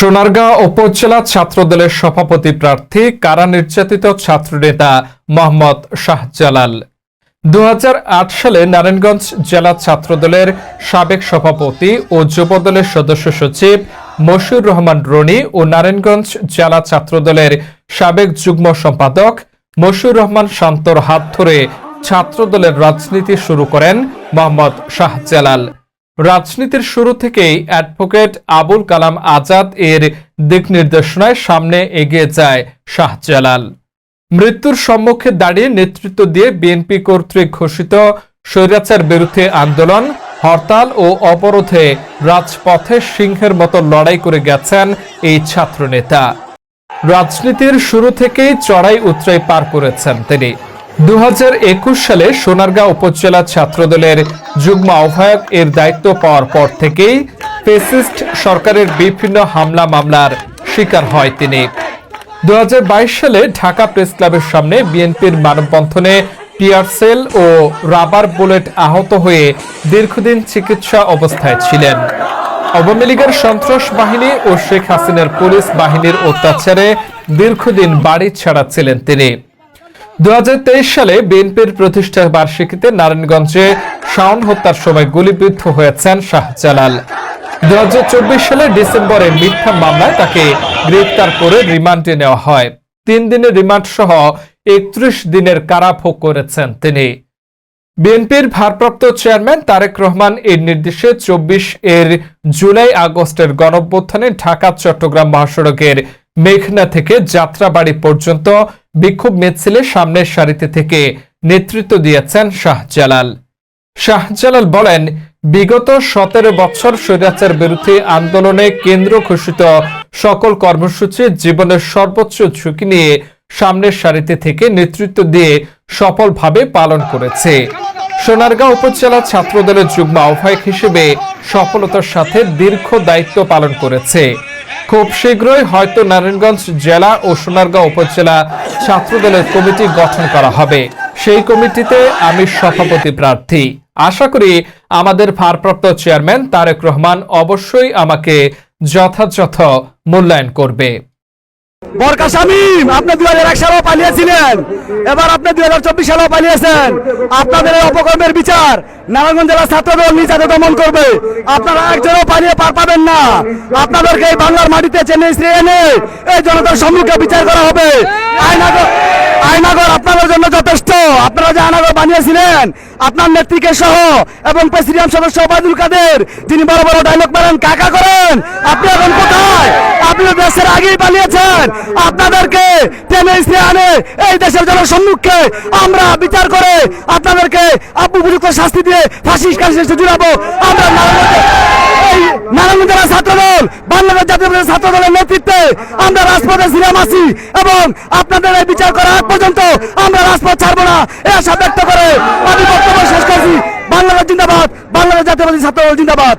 সোনারগাঁও উপজেলা ছাত্রদলের সভাপতি প্রার্থী কারা নির্যাতিত ছাত্রনেতা মোহাম্মদ শাহজালাল। দু হাজার আট সালে নারায়ণগঞ্জ জেলা ছাত্রদলের সাবেক সভাপতি ও যুবদলের সদস্য সচিব মশিউর রহমান রনি ও নারায়ণগঞ্জ জেলা ছাত্রদলের সাবেক যুগ্ম সম্পাদক মশিউর রহমান শান্তর হাত ধরে ছাত্রদলের রাজনীতি শুরু করেন মোহাম্মদ শাহজালাল। রাজনীতির শুরু থেকেই অ্যাডভোকেট আবুল কালাম আজাদ এর দিক নির্দেশনায় সামনে এগিয়ে যায় শাহজালাল। মৃত্যুর সম্মুখে দাঁড়িয়ে নেতৃত্ব দিয়ে বিএনপি কর্তৃক ঘোষিত স্বৈরাচার বিরুদ্ধে আন্দোলন, হরতাল ও অবরোধে রাজপথে সিংহের মতো লড়াই করে গেছেন এই ছাত্রনেতা। রাজনীতির শুরু থেকেই চড়াই উতরাই পার করেছেন তিনি। দু হাজার একুশ সালে সোনারগাঁও উপজেলা ছাত্রদলের যুগ্ম আহ্বায়ক এর দায়িত্ব পাওয়ার পর থেকেই ফেসিস্ট সরকারের বিভিন্ন হামলা মামলার শিকার হয় তিনি। দু হাজার বাইশ সালে ঢাকা প্রেস ক্লাবের সামনে বিএনপির মানববন্ধনে টিয়ার সেল ও রাবার বুলেট আহত হয়ে দীর্ঘদিন চিকিৎসা অবস্থায় ছিলেন। আওয়ামী লীগের সন্ত্রাস বাহিনী ও শেখ হাসিনার পুলিশ বাহিনীর অত্যাচারে দীর্ঘদিন বাড়ি ছাড়াচ্ছিলেন তিনি। দুহাজার তেইশ সালে বিএনপির প্রতিষ্ঠা বার্ষিকীতে নারায়ণগঞ্জে শাওন হত্যার সময় গুলিবিদ্ধ হয়েছেন শাহজালাল। দু সালে ডিসেম্বরে মিথ্যা মামলায় তাকে গ্রেফতার করে রিমান্ডে নেওয়া হয়। তিন দিনের রিমান্ড সহ একত্রিশ দিনের কারাভোগ করেছেন তিনি। বিএনপির ভারপ্রাপ্ত চেয়ারম্যান তারেক রহমান এর নির্দেশে চব্বিশ এর জুলাই আগস্টের গণঅভ্যুত্থানে ঢাকা, চট্টগ্রাম মহাসড়কের মেঘনা থেকে যাত্রাবাড়ি পর্যন্ত বিক্ষোভ মিছিলে সামনের সারিতে থেকে নেতৃত্ব দিয়েছেন শাহজালাল। শাহজালাল বলেন, বিগত সতেরো বছর স্বৈরাচার বিরুদ্ধে আন্দোলনে কেন্দ্র ঘোষিত সকল কর্মসূচি জীবনের সর্বোচ্চ ঝুঁকি নিয়ে সামনের সারিতে থেকে নেতৃত্ব দিয়ে সফলভাবে পালন করেছে। সোনারগাঁও উপজেলা ছাত্রদলের যুগ্ম আহ্বায়ক হিসেবে সফলতার সাথে দীর্ঘ দায়িত্ব পালন করেছে। খুব শীঘ্রই হয়তো নারায়ণগঞ্জ জেলা ও সোনারগাঁও উপজেলা ছাত্রদলের কমিটি গঠন করা হবে। সেই কমিটিতে আমি সভাপতি প্রার্থী। আশা করি আমাদের ভারপ্রাপ্ত চেয়ারম্যান তারেক রহমান অবশ্যই আমাকে যথাযথ মূল্যায়ন করবে। বরকা শামীম, আপনি দুই হাজার এক সালেও পালিয়েছিলেন। এবার আপনি দুই হাজার চব্বিশ সালেও পালিয়েছেন। আপনাদের এই অপকর্মের বিচার নারায়ণগঞ্জ জেলা ছাত্রদল নিজ হাতে দমন করবে। আপনারা একজনও পালিয়ে পার পাবেন না। আপনাদেরকে এই বাংলার মাটিতে চেন্নাই শ্রী এনে এই জনতার সম্মুখে বিচার করা হবে। আয়নাগর আয়নাগর আপনাদের জন্য যথেষ্ট। আপনারা যে আয়নাগর বানিয়েছিলেন আপনার নেত্রীকে সহ এবং প্রেসিডিয়াম সদস্য ওবায়দুল কাদের, যিনি বড় বড় ডায়লগ মারেন, কাকা করেন, আপনি এখন কোথায়? আপনি দেশের আগেই পালিয়েছেন। আপনাদেরকে টেনে আনে এই দেশের জনসম্মুখে। আমরা বিচার করে আপনাদেরকে আপু উপযুক্ত শাস্তি দিয়ে ফাঁসি কাশি জুড়াবো। আমরা নারায়ণগঞ্জে- এই নারায়ণগঞ্জ জেলা ছাত্রদল, বাংলাদেশ জাতীয় পরিষদ ছাত্রদলের নেতৃত্বে আমরা রাজপথে ছিলাম আছি এবং আপনাদের এই বিচার করা আগ পর্যন্ত আমরা রাজপথ ছাড়বো না। এ আশা ব্যক্ত করে আমি বক্তব্য শেষ করছি। বাংলাদেশ জিন্দাবাদ, বাংলাদেশ জাতীয় ছাত্রদল জিন্দাবাদ।